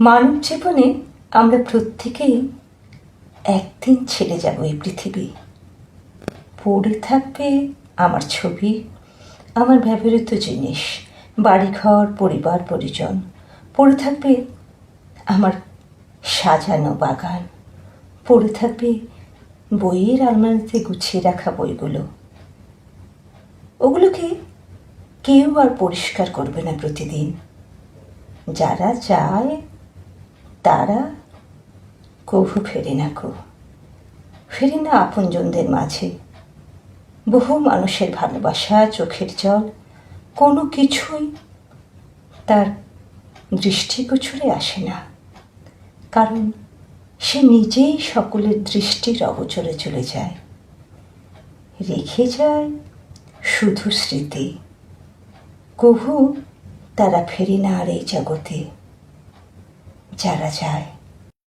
মানব জীবনে আমরা প্রত্যেকেই একদিন ছেড়ে যাব এই পৃথিবী। পড়ে থাকবে আমার ছবি, আমার ব্যবহৃত জিনিস, বাড়িঘর, পরিবার, পরিজন। পড়ে থাকবে আমার সাজানো বাগান। পড়ে থাকবে বইয়ের আলমারিতে গুছিয়ে রাখা বইগুলো। ওগুলোকে কেউ আর পরিষ্কার করবে না প্রতিদিন। যারা যায় তারা কভু ফেরে না কো। ফেরে না আপনজনদের মাঝে। বহু মানুষের ভালোবাসা, চোখের জল, কোনো কিছুই তার দৃষ্টিগোচরে আসে না। কারণ সে নিজেই সকলের দৃষ্টির অগোচরে চলে যায়। রেখে যায় শুধু স্মৃতি। কভু তারা ফেরে না আর এই জগতে। যারা যায়